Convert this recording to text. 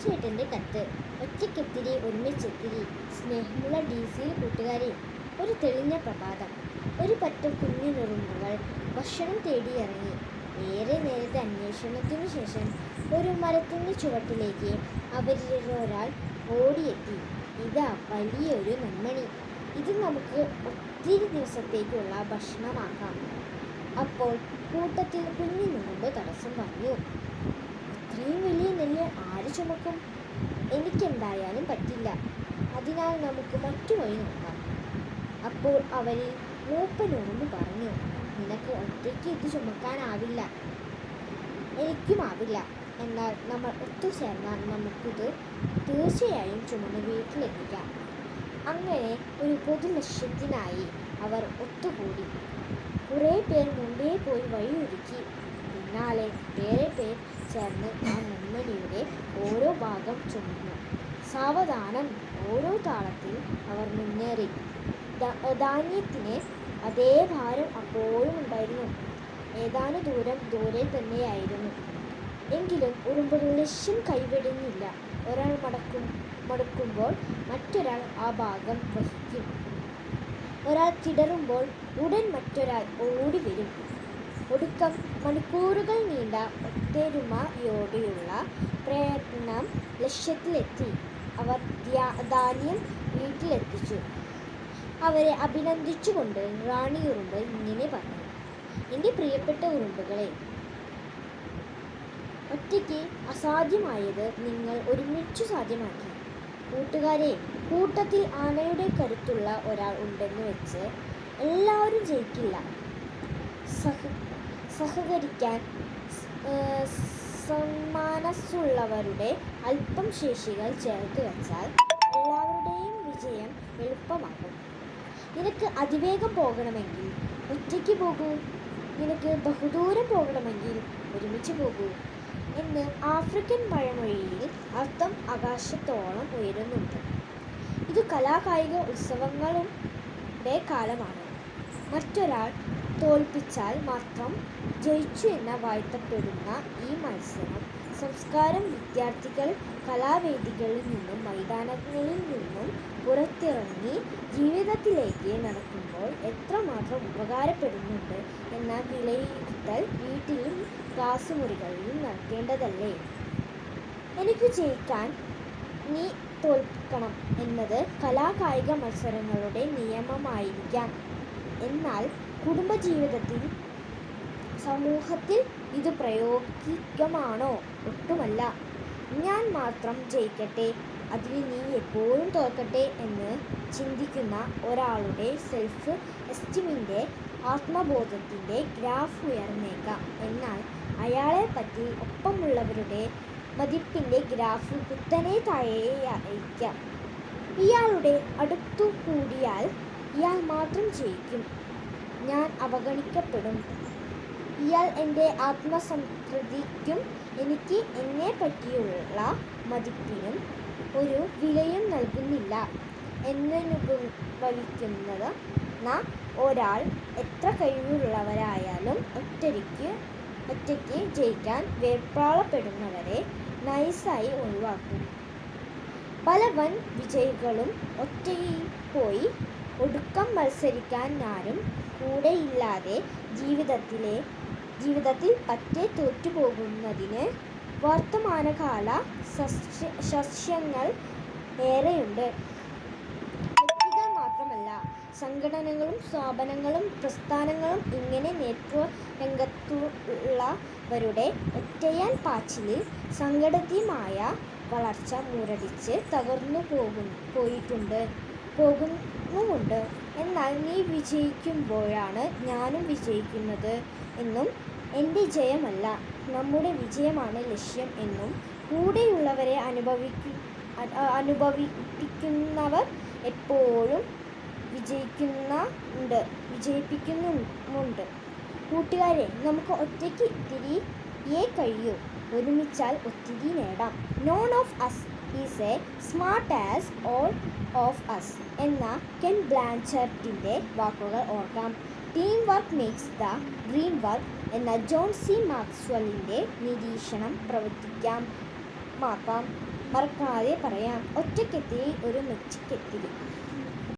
മണിച്ചേട്ടന്റെ കത്ത്. ഒറ്റയ്ക്കെത്തിരി ഒന്നിച്ചെത്തിരി. സ്നേഹമുള്ള ഡി സിയിൽ കൂട്ടുകാരി. ഒരു തെളിഞ്ഞ പ്രഭാതം. ഒരു പറ്റം കുഞ്ഞുനുറുമ്പുകൾ ഭക്ഷണം തേടിയിറങ്ങി ഏറെ നേരത്തെ അന്വേഷണത്തിനു ശേഷം ഒരു മരത്തിന്റെ ചുവട്ടിലേക്ക് അവരിൽ ഒരാൾ ഓടിയെത്തി. ഇതാ വലിയൊരു നന്മണി. ഇത് നമുക്ക് ഒത്തിരി ദിവസത്തേക്കുള്ള ഭക്ഷണമാക്കാം. അപ്പോൾ കൂട്ടത്തിൽ കുഞ്ഞിനുറുമ്പ് തടസ്സം പറഞ്ഞു ഇത്രയും വലിയ നെല്ല് ആര് ചുമക്കും എനിക്കെന്തായാലും പറ്റില്ല. അതിനാൽ നമുക്ക് മറ്റു വഴി നോക്കാം. അപ്പോൾ അവരിൽ മൂപ്പനുറുമ്പ് പറഞ്ഞു നിനക്ക് ഒറ്റയ്ക്ക് ഇത് ചുമക്കാനാവില്ല. എനിക്കുമാവില്ല എന്നാൽ നമ്മൾ ഒത്തുചേർന്നാൽ നമുക്കിത് തീർച്ചയായും ചുമന്ന് വീട്ടിലെത്തിക്കാം. അങ്ങനെ ഒരു പൊതു ലക്ഷ്യത്തിനായി അവർ ഒത്തുകൂടി. കുറേ പേർ മുമ്പേ പോയി വഴിയൊരുക്കി. പിന്നാലെ ചേർന്ന് ആ നെന്മണിയുടെ ഓരോ ഭാഗം ചുമന്നു. സാവധാനം ഓരോ താളത്തിൽ അവർ മുന്നേറി. ധാന്യത്തിന് അതേ ഭാരം അപ്പോഴും ഉണ്ടായിരുന്നു. ഏതാനും ദൂരം ദൂരെ തന്നെയായിരുന്നു. എങ്കിലും ഉറുമ്പുകൾ ലക്ഷ്യം കൈവിടുന്നില്ല ഒരാൾ മടക്കും മടക്കുമ്പോൾ മറ്റൊരാൾ ആ ഭാഗം വഹിക്കും. ഒരാൾ കിടറുമ്പോൾ ഉടൻ മറ്റൊരാൾ ഓടി വരും. ഒടുക്കം മണിക്കൂറുകൾ നീണ്ട ഒത്തൊരുമയോടെയുള്ള പ്രയത്നം ലക്ഷ്യത്തിലെത്തി. അവർ ധാന്യം വീട്ടിലെത്തിച്ചു. അവരെ അഭിനന്ദിച്ചുകൊണ്ട് റാണി ഉറുമ്പ് ഇങ്ങനെ പറഞ്ഞു. എന്റെ പ്രിയപ്പെട്ട ഉറുമ്പുകളെ ഒറ്റയ്ക്ക് അസാധ്യമായത് നിങ്ങൾ ഒരുമിച്ചു സാധ്യമാക്കി. കൂട്ടുകാരെ കൂട്ടത്തിൽ ആനയുടെ കരുത്തുള്ള ഒരാൾ ഉണ്ടെന്ന് വെച്ച് എല്ലാവരും ജയിക്കില്ല. സഹ സഹകരിക്കാൻ ഏർ, അല്പം ശേഷികൾ ചേർത്ത് വെച്ചാൽ എല്ലാവരുടെയും വിജയം എളുപ്പമാകും. നിനക്ക് അതിവേഗം പോകണമെങ്കിൽ ഒറ്റയ്ക്ക് പോകൂ. നിനക്ക് ബഹുദൂരം പോകണമെങ്കിൽ ഒരുമിച്ച് പോകൂ എന്ന് ആഫ്രിക്കൻ പഴമൊഴിയിൽ അർത്ഥം ആകാശത്തോളം ഉയരുന്നുണ്ട്. ഇത് കലാകായിക ഉത്സവങ്ങളുടെ കാലമാണ്. മറ്റൊരാൾ തോൽപ്പിച്ചാൽ മാത്രം ജയിച്ചു എന്ന വാഴ്ത്തപ്പെടുന്ന ഈ മത്സരം സംസ്കാരം വിദ്യാർത്ഥികൾ കലാവേദികളിൽ നിന്നും മൈതാനങ്ങളിൽ നിന്നും പുറത്തിറങ്ങി ജീവിതത്തിലേക്ക് നടക്കുമ്പോൾ എത്രമാത്രം ഉപകാരപ്പെടുന്നുണ്ട് എന്ന വിലയിരുത്തൽ വീട്ടിലും ക്ലാസ് മുറികളിലും നടത്തേണ്ടതല്ലേ എനിക്ക് ജയിക്കാൻ നീ തോൽക്കണം എന്നത് കലാകായിക മത്സരങ്ങളുടെ നിയമമായിരിക്കാം. എന്നാൽ കുടുംബജീവിതത്തിൽ സമൂഹത്തിൽ ഇത് പ്രയോഗികമാണോ? ഒട്ടുമല്ല. ഞാൻ മാത്രം ജയിക്കട്ടെ അതിന് നീ എപ്പോഴും തോൽക്കട്ടെ എന്ന് ചിന്തിക്കുന്ന ഒരാളുടെ സെൽഫ് എസ്റ്റിമിന്റെ ആത്മബോധത്തിന്റെ ഗ്രാഫ് ഉയർന്നേക്കാം. എന്നാൽ അയാളെ പറ്റി ഒപ്പമുള്ളവരുടെ മതിപ്പിന്റെ ഗ്രാഫ് കുത്തനെ താഴെയായിരിക്കാം. ഇയാളുടെ അടുത്തു കൂടിയാൽ ഇയാൾ മാത്രം ജയിക്കും. ഞാൻ അവഗണിക്കപ്പെടും. ഇയാൾ എന്റെ ആത്മസംതൃപ്തിക്കും എനിക്ക് എന്നെ പറ്റിയുള്ള മതിപ്പിനും ഒരു വിലയും നൽകുന്നില്ല. എന്നനുഭവിക്കുന്നത് ന ഒരാൾ എത്ര കഴിവുള്ളവരായാലും ഒറ്റയ്ക്ക് ഒറ്റയ്ക്ക് ജയിക്കാൻ വേപ്രാളപ്പെടുന്നവരെ നൈസായി ഒഴിവാക്കും. പല വൻ വിജയികളും ഒറ്റയിൽ പോയി ഒടുക്കം മത്സരിക്കാൻ ആരും കൂടെയില്ലാതെ ജീവിതത്തിലെ ജീവിതത്തിൽ പറ്റേ തോറ്റുപോകുന്നതിന് വർത്തമാനകാല സസ്യ സസ്യങ്ങൾ ഏറെയുണ്ട്. മാത്രമല്ല സംഘടനകളും സ്ഥാപനങ്ങളും പ്രസ്ഥാനങ്ങളും ഇങ്ങനെ നെറ്റ്വർക്ക് രംഗത്തുള്ളവരുടെ ഒറ്റയാൻ പാച്ചിലിൽ സംഘടിതമായ വളർച്ച മുരടിച്ച് തകർന്നു പോകും പോയിട്ടുണ്ട്. പോകുന്നുമുണ്ട്. എന്നാൽ നീ വിജയിക്കുമ്പോഴാണ് ഞാനും വിജയിക്കുന്നത് എന്നും എന്റെ ജയമല്ല. നമ്മുടെ വിജയമാണ് ലക്ഷ്യം എന്നും കൂടെയുള്ളവരെ അനുഭവിക്കു അനുഭവിപ്പിക്കുന്നവർ എപ്പോഴും വിജയിക്കുന്ന ഉണ്ട് വിജയിപ്പിക്കുന്നുമുണ്ട്. കൂട്ടുകാരെ നമുക്ക് ഒറ്റയ്ക്ക് ഇത്തിരിയേ കഴിയൂ. ഒരുമിച്ചാൽ ഒത്തിരി നേടാം. None of us is a smart as all of us എന്ന കെൻ ബ്ലാൻചർട്ടിന്റെ വാക്കുകൾ ഓർക്കാം. Teamwork makes the dream work എന്ന ജോൺ സി മാക്സ്വലിന്റെ നിരീക്ഷണം പ്രവർത്തിക്കാം. മാക്കാം മറക്കാതെ പറയാം. ഒറ്റയ്ക്കെത്തിരി ഒരു മെച്ചിക്കെത്തിരി